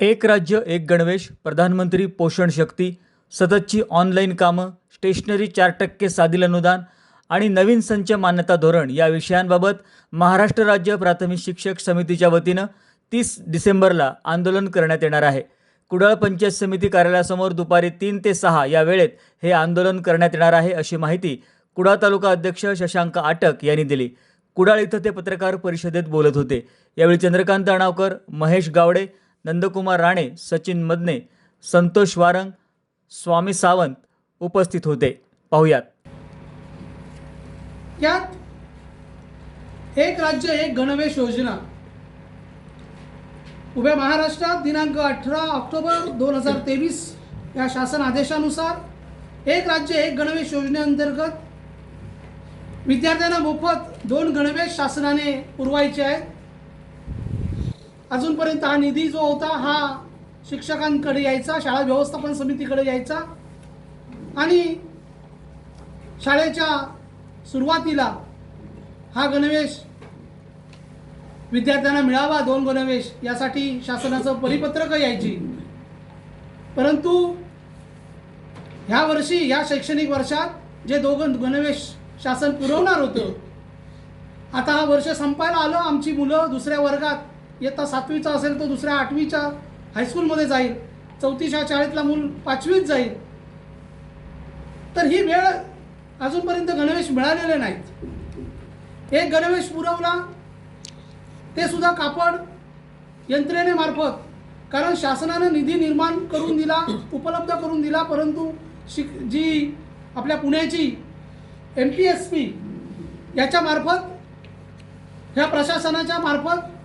एक राज्य एक गणवेश प्रधानमंत्री पोषण शक्ती सततची ऑनलाईन कामं स्टेशनरी चार टक्के साधील अनुदान आणि नवीन संच मान्यता धोरण या विषयांबाबत महाराष्ट्र राज्य प्राथमिक शिक्षक समितीच्या वतीनं तीस डिसेंबरला आंदोलन करण्यात येणार आहे. कुडाळ पंचायत समिती कार्यालयासमोर दुपारी तीन ते सहा या वेळेत हे आंदोलन करण्यात येणार आहे अशी माहिती कुडाळ तालुका अध्यक्ष शशांक आटक यांनी दिली. कुडाळ इथं ते पत्रकार परिषदेत बोलत होते. यावेळी चंद्रकांत अणावकर महेश गावडे नंदकुमार राणे सचिन मदने संतोष वारंग स्वामी सावंत उपस्थित होते. पाहुयात. यात एक राज्य एक गणवेश योजना. उभ्या महाराष्ट्रात दिनांक अठरा ऑक्टोबर दोन हजार तेवीस या शासन आदेशानुसार एक राज्य एक गणवेश योजनेअंतर्गत विद्यार्थ्यांना मोफत दोन गणवेश शासनाने पुरवायचे आहेत. अजूनपर्यंत हा निधी जो होता हा शिक्षकांकडे यायचा शाळा व्यवस्थापन समितीकडे यायचा. आणि शाळेच्या सुरुवातीला हा गणवेश विद्यार्थ्यांना मिळावा दोन गणवेश यासाठी शासनाचं परिपत्रक यायची. परंतु ह्या वर्षी ह्या शैक्षणिक वर्षात जे दोघं गणवेश शासन पुरवणार होतं आता हा वर्ष संपायला आलं आमची मुलं दुसऱ्या वर्गात इयत्ता सातवीचा असेल तो दुसऱ्या आठवीच्या हायस्कूलमध्ये जाईल. चौथीच्या शाळेतला मूल पाचवीत जाईल. तर ही वेळ अजूनपर्यंत गणवेश मिळालेले नाहीत. एक गणवेश पुरवला ते सुद्धा कापड यंत्रणेमार्फत कारण शासनानं निधी निर्माण करून दिला उपलब्ध करून दिला परंतु शिक जी आपल्या पुण्याची एम पी एस पी याच्यामार्फत ह्या प्रशासनाच्या मार्फत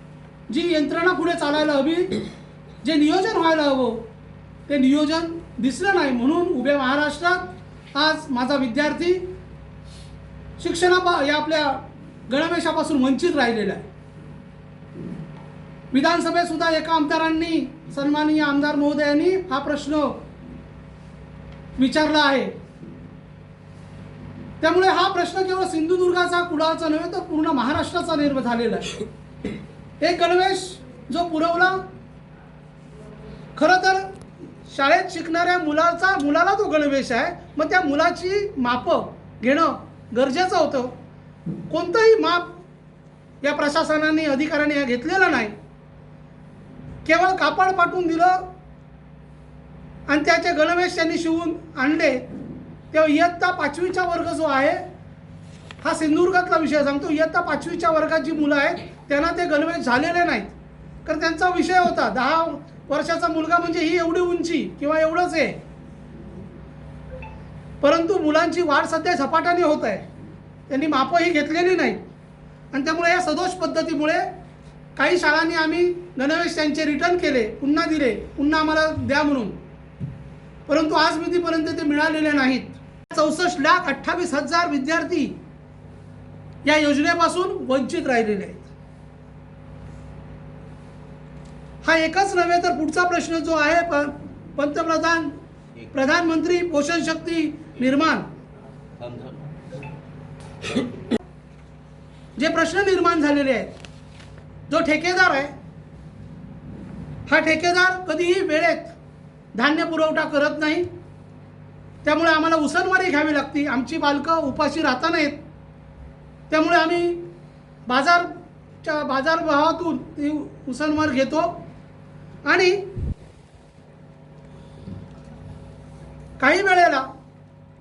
जी यंत्रणा पुढे चालायला हवी जे नियोजन व्हायला हवं ते नियोजन दिसलं नाही म्हणून उभ्या महाराष्ट्रात आज माझा विद्यार्थी शिक्षणा या आपल्या गणवेशापासून वंचित राहिलेला आहे. विधानसभेत सुद्धा एका आमदारांनी सन्माननीय आमदार महोदयांनी हा प्रश्न विचारला आहे. त्यामुळे हा प्रश्न केवळ सिंधुदुर्गाचा कुडाळचा नव्हे तर पूर्ण महाराष्ट्राचा निर्माण झालेला आहे. एक गणवेश जो पुरवला खरं तर शाळेत शिकणाऱ्या मुलाचा मुलाला तो गणवेश आहे मग त्या मुलाची मापं घेणं गरजेचं होतं. कोणतंही माप या प्रशासनाने अधिकाऱ्याने या घेतलेलं नाही. केवळ कापड पाठवून दिलं आणि त्याचे गणवेश त्यांनी शिवून आणले. तेव्हा इयत्ता पाचवीचा वर्ग जो आहे हा सिंधुदुर्गातला विषय सांगतो. इयत्ता पाचवीच्या वर्गात जी मुलं आहेत त्यांना ते गणवेश झालेले नाहीत. कारण त्यांचा विषय होता. दहा वर्षाचा मुलगा म्हणजे ही एवढी उंची किंवा एवढंच आहे परंतु मुलांची वाढ सध्या झपाट्याने होत आहे. त्यांनी मापं ही घेतलेली नाही आणि त्यामुळे या सदोष पद्धतीमुळे काही शाळांनी आम्ही गणवेश त्यांचे रिटर्न केले पुन्हा दिले पुन्हा आम्हाला द्या म्हणून. परंतु आज मितीपर्यंत ते मिळालेले नाहीत. चौसष्ट लाख अठ्ठावीस हजार विद्यार्थी या योजनेपासून वंचित राहिलेले आहेत. हा एकच नव्हे तर पुढचा प्रश्न जो आहे प- पंतप्रधान प्रधानमंत्री पोषण शक्ती निर्माण. जे प्रश्न निर्माण झालेले आहेत जो ठेकेदार आहे हा ठेकेदार कधीही वेळेत धान्य पुरवठा करत नाही. त्यामुळे आम्हाला उसनवारी घ्यावी लागती. आमची बालकं उपाशी राहता नाहीत त्यामुळे आम्ही बाजारच्या बाजारभावातून ती उसनवार घेतो. आणि काही वेळेला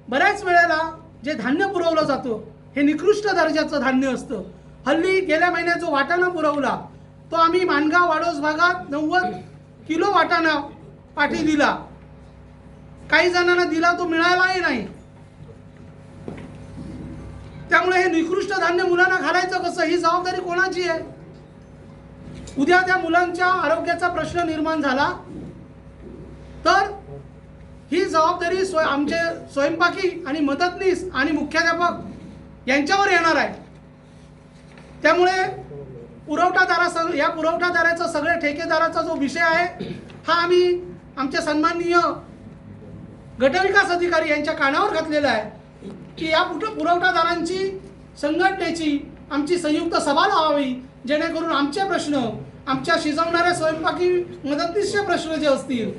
बऱ्याच वेळेला जे धान्य पुरवलं जातं हे निकृष्ट दर्जाचं धान्य असतं. हल्ली गेल्या महिन्यात जो वाटाणा पुरवला तो आम्ही मानगाव वाडोस भागात नव्वद किलो वाटाणा पाठी दिला. काही जणांना दिला तो मिळालाही नाही. त्यामुळे हे निकृष्ट धान्य मुलांना घालायचं कसं? ही जबाबदारी कोणाची आहे? उद्या त्या मुलांच्या आरोग्याचा प्रश्न निर्माण झाला तर ही जबाबदारी स्वय आमचे स्वयंपाकी आणि मदतनीस आणि मुख्याध्यापक यांच्यावर येणार आहे. त्यामुळे पुरवठादारा या पुरवठादाराचा सगळ्या ठेकेदाराचा जो विषय आहे हा आम्ही आमच्या सन्माननीय गटविकास अधिकारी यांच्या कानावर घातलेला आहे. की या पुढे पुरवठादारांची संघटनेची आमची संयुक्त सभा लावावी जेणेकरून आमचे प्रश्न आमच्या शिजवणाऱ्या स्वयंपाकी मदतनीसचे प्रश्न जे असतील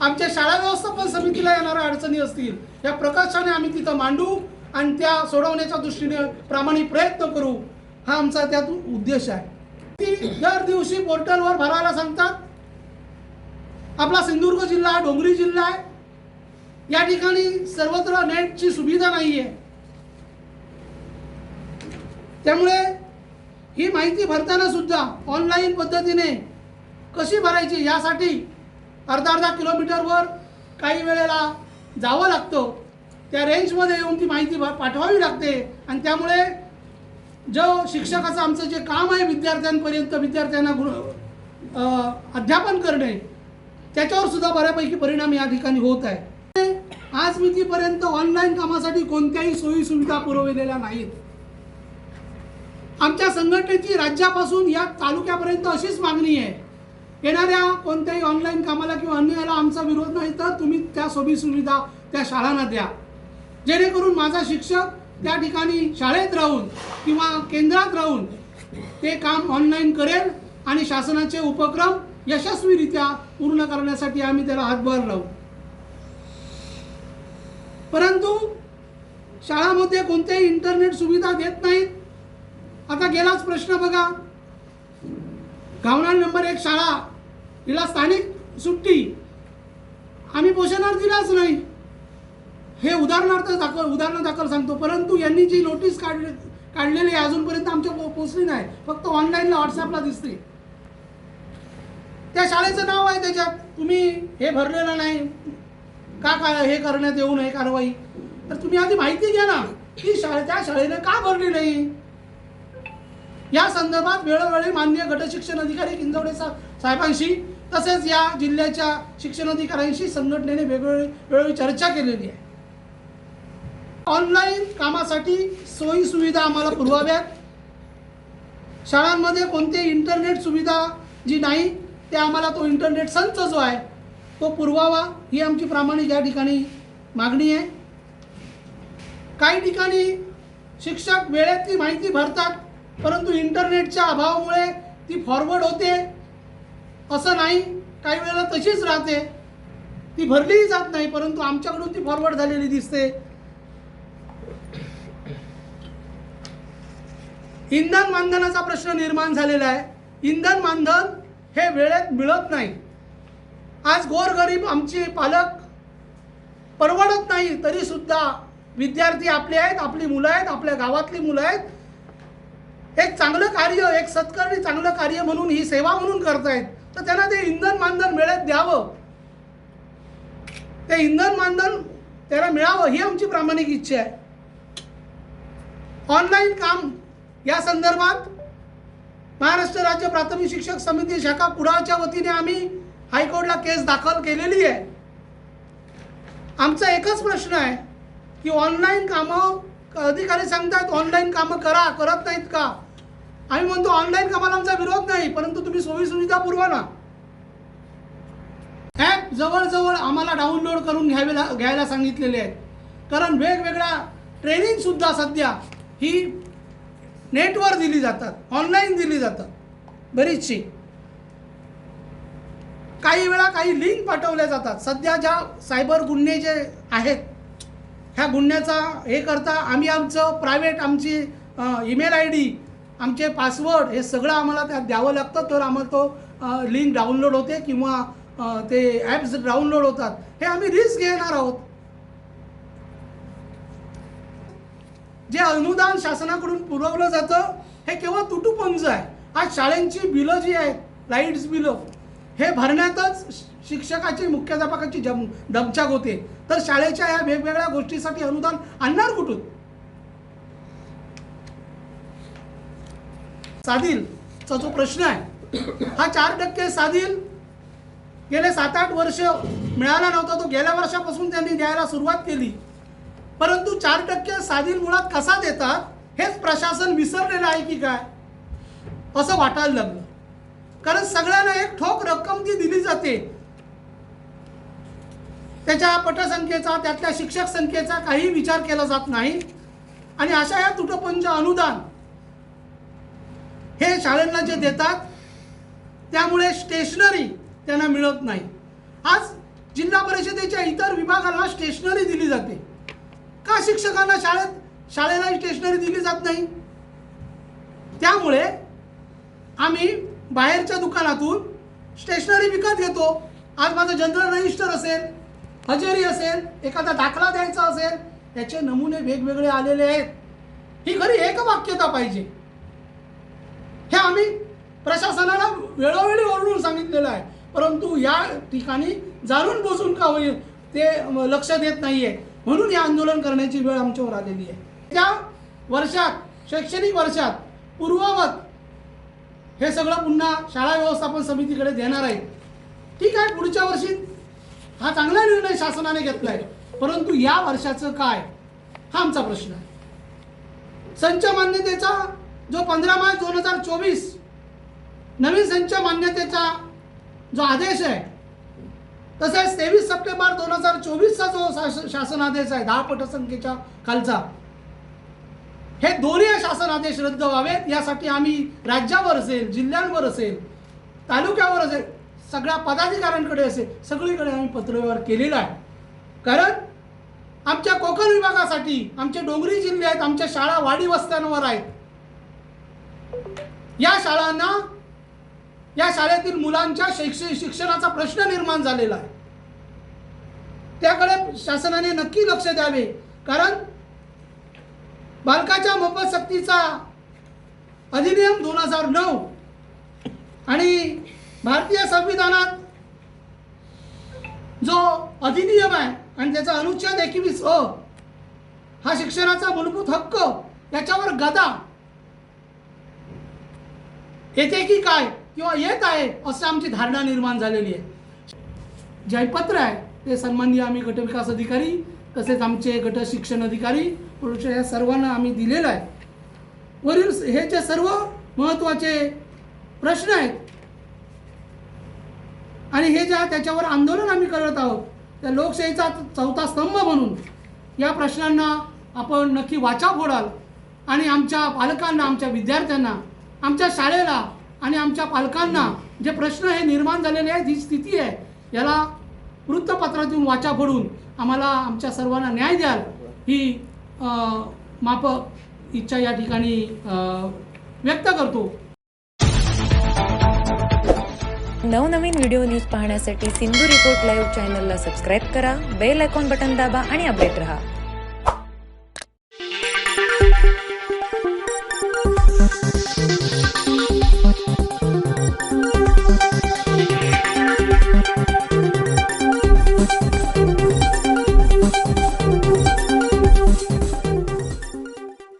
आमच्या शाळा व्यवस्थापन समितीला येणाऱ्या अडचणी असतील या प्रकर्षाने आम्ही तिथं मांडू आणि त्या सोडवण्याच्या दृष्टीने प्रामाणिक प्रयत्न करू हा आमचा त्यातून उद्देश आहे. ती दर दिवशी पोर्टलवर भरायला सांगतात आपला सिंधुदुर्ग जिल्हा हा डोंगरी जिल्हा आहे या ठिकाणी सर्वत्र नेटची सुविधा नाही आहे त्यामुळे ही माहिती भरताना सुद्धा ऑनलाईन पद्धतीने कशी भरायची यासाठी अर्धा अर्धा किलोमीटरवर काही वेळेला जावं लागतं. त्या रेंजमध्ये येऊन ती माहिती भा- पाठवावी लागते. आणि त्यामुळे जो शिक्षकाचं आमचं जे काम आहे विद्यार्थ्यांपर्यंत विद्यार्थ्यांना गुण अध्यापन करणे त्याच्यावर सुद्धा बऱ्यापैकी परिणाम या ठिकाणी होत आहे. आज मितीपर्यंत ऑनलाईन कामासाठी कोणत्याही सोयी सुविधा पुरवलेल्या नाहीत. आमच्या संघटनेची राज्यापासून या तालुक्यापर्यंत अशीच मागणी आहे. येणाऱ्या कोणत्याही ऑनलाईन कामाला किंवा अन्य याला आमचा विरोध नाही तर तुम्ही त्या सोयी सुविधा त्या शाळांना द्या. जेणेकरून माझा शिक्षक त्या ठिकाणी शाळेत राहून किंवा केंद्रात राहून ते काम ऑनलाईन करेल आणि शासनाचे उपक्रम यशस्वीरित्या पूर्ण करण्यासाठी आम्ही त्याला हातभार लावू. परंतु शाळामध्ये कोणत्याही इंटरनेट सुविधा देत नाहीत. आता गेलाच प्रश्न बघा. गावणार नंबर एक शाळा हिला स्थानिक सुट्टी. आम्ही पोषणार दिलाच नाही. हे उदाहरणार्थ दाखल उदाहरण दाखल सांगतो. परंतु यांनी जी नोटीस काढली काढलेली आहे अजूनपर्यंत आमच्या पो- पोचली नाही. फक्त ऑनलाईनला व्हॉट्सअपला दिसते. त्या शाळेचं नाव आहे त्याच्यात. तुम्ही हे भरलेलं नाही. का काय हे करण्यात येऊ नये कारवाई? तर तुम्ही आधी माहिती घ्या ना की शाळे त्या शाळेने का भरली नाही? या संदर्भात वेळोवेळी मान्य गटशिक्षण अधिकारी किंजवडे सा साहेबांशी तसेच या जिल्ह्याच्या शिक्षण अधिकाऱ्यांशी संघटनेने वेगवेगळी वेळोवेळी चर्चा केलेली आहे. ऑनलाईन कामासाठी सोयी सुविधा आम्हाला पुरवाव्यात. शाळांमध्ये कोणते इंटरनेट सुविधा जी नाही ते आम्हाला तो इंटरनेट संच जो आहे तो पुरवावा ही आमची प्रामाणिक या ठिकाणी मागणी आहे. काही ठिकाणी शिक्षक वेळेत ती माहिती भरतात परंतु इंटरनेटच्या अभावामुळे ती फॉरवर्ड होते. असं नाही काही वेळेला तशीच राहते. ती भरलीही जात नाही परंतु आमच्याकडून ती फॉरवर्ड झालेली दिसते. इंधन मानधनाचा प्रश्न निर्माण झालेला आहे. इंधन मानधन हे वेळेत मिळत नाही. आज गोरगरीब आमचे पालक परवडत नाही तरीसुद्धा विद्यार्थी आपले आहेत आपली मुलं आहेत आपल्या गावातली मुलं आहेत. एक चांगलं कार्य एक सत्कर्णी चांगलं कार्य म्हणून ही सेवा म्हणून करतायत. तर त्यांना ते इंधन मानधन मिळत द्यावं. ते इंधन मानधन त्याला मिळावं ही आमची प्रामाणिक इच्छा आहे. ऑनलाईन काम या संदर्भात महाराष्ट्र राज्य प्राथमिक शिक्षक समिती शाखा कुडाळच्या वतीने आम्ही हायकोर्टला केस दाखल केलेली आहे. आमचा एकच प्रश्न आहे की ऑनलाईन कामं अधिकारी सांगतात ऑनलाईन कामं करा करत नाहीत का? आम्ही म्हणतो ऑनलाईन कामाला आमचा विरोध नाही परंतु तुम्ही सोयी सुविधा ॲप जवळजवळ आम्हाला डाउनलोड करून घ्यावे ला- घ्यायला सांगितलेले आहेत. कारण वेगवेगळ्या ट्रेनिंगसुद्धा सध्या ही नेटवर दिली जातात ऑनलाईन दिली जातात बरीचशी. काही वेळा काही लिंक पाठवल्या जातात. सध्या ज्या सायबर गुन्हे जे आहेत ह्या गुन्ह्याचा हे करता आम्ही आमचं प्रायव्हेट आमची ईमेल आय डी आमचे पासवर्ड हे सगळं आम्हाला त्यात द्यावं लागतं. तर आम्हाला तो लिंक डाउनलोड होते किंवा ते ॲप्स डाउनलोड होतात. हे आम्ही रिस्क घेणार आहोत. जे अनुदान शासनाकडून पुरवलं जातं हे केवळ तुटुपंज आहे. आज शाळेंची बिलं जी आहेत लाईट्स बिलं हे भरण्यातच शिक्षकाची मुख्याध्यापकाची जम दमछाक होते. तर शाळेच्या या वेगवेगळ्या गोष्टीसाठी अनुदान आणणार कुठून? साधीलचा जो प्रश्न आहे हा चार टक्के साधील गेले सात आठ वर्ष मिळाला नव्हता तो गेल्या वर्षापासून त्यांनी द्यायला सुरुवात केली. परंतु चार टक्के साधील मुळात कसा देतात हेच प्रशासन विसरलेलं आहे की काय? असं वाटायला लागलं. कारण सगळ्यांना एक ठोक रक्कम ती दिली जाते. त्याच्या पटसंख्येचा त्यातल्या शिक्षक संख्येचा काही विचार केला जात नाही. आणि अशा या तुटपंच अनुदान हे शाळांना जे देतात त्यामुळे स्टेशनरी त्यांना मिळत नाही. आज जिल्हा परिषदेच्या इतर विभागाला स्टेशनरी दिली जाते. का शिक्षकांना शाळेत शाळेला स्टेशनरी दिली जात नाही? त्यामुळे आम्ही बाहेरच्या दुकानातून स्टेशनरी विकत घेतो. आज माझं जनरल रजिस्टर असेल हजेरी असेल एखादा दाखला द्यायचा असेल याचे नमुने वेगवेगळे आलेले आहेत. ही खरी एक वाक्यता पाहिजे. हे आम्ही प्रशासनाला वेळोवेळी ओरडून सांगितलेलं आहे. परंतु या ठिकाणी जाणून बसून का होईल ते लक्ष देत आहे म्हणून हे आंदोलन करण्याची वेळ आमच्यावर आलेली आहे. त्या वर्षात शैक्षणिक वर्षात पूर्ववत हे सगळं पुन्हा शाळा व्यवस्थापन समितीकडे देणार आहे ठीक आहे पुढच्या वर्षी हा चांगला निर्णय शासनाने घेतलाय. परंतु या वर्षाचं काय? हा आमचा प्रश्न आहे. संच मान्यतेचा जो पंधरा मार्च दोन हजार चोवीस नवीन संच मान्यतेचा जो आदेश आहे तसेच तेवीस सप्टेंबर दोन हजार चोवीसचा जो शास- शासन आदेश आहे दहा पटसंख्येच्या खालचा हे दोन्ही शासन आदेश रद्द व्हावेत यासाठी आम्ही राज्यावर असेल जिल्ह्यांवर असेल तालुक्यावर असेल सगळ्या पदाधिकाऱ्यांकडे असेल सगळीकडे आम्ही पत्रव्यवहार केलेला आहे. कारण आमच्या कोकण विभागासाठी आमचे डोंगरी जिल्हे आहेत आमच्या शाळा वाडी वस्त्यांवर आहेत. या शाळांना या शाळेतील मुलांच्या शैक्षणिक शिक्षणाचा प्रश्न निर्माण झालेला आहे. त्याकडे शासनाने नक्की लक्ष द्यावे कारण बालकाच्या मोफत सक्तीचा अधिनियम दोन हजार नऊ आणि भारतीय संविधानात जो अधिनियम आहे आणि त्याचा अनुच्छेद एकवीस अ हा शिक्षणाचा मूलभूत हक्क याच्यावर गदा येते की काय किंवा येत आहे असं आमची धारणा निर्माण झालेली आहे. जयपत्र आहे ते सन्माननीय आम्ही गटविकास अधिकारी तसेच आमचे गट शिक्षण अधिकारी पुरुष या सर्वांना आम्ही दिलेलं आहे. वरील हे जे सर्व महत्त्वाचे प्रश्न आहेत आणि हे ज्या त्याच्यावर आंदोलन आम्ही करत आहोत त्या लोकशाहीचा चौथा स्तंभ म्हणून या प्रश्नांना आपण नक्की वाचा फोडाल आणि आमच्या पालकांना आमच्या विद्यार्थ्यांना आमच्या शाळेला आणि आमच्या पालकांना जे प्रश्न हे निर्माण झालेले आहेत ही स्थिती आहे याला वृत्तपत्रातून वाचा फोडून आम्हाला आमच्या सर्वांना न्याय द्याल ही माप इच्छा या ठिकाणी व्यक्त करतो. नवनवीन व्हिडिओ न्यूज पाहण्यासाठी सिंधू रिपोर्ट लाईव्ह चॅनलला सबस्क्राईब करा बेल आयकॉन बटन दाबा आणि अपडेट रहा.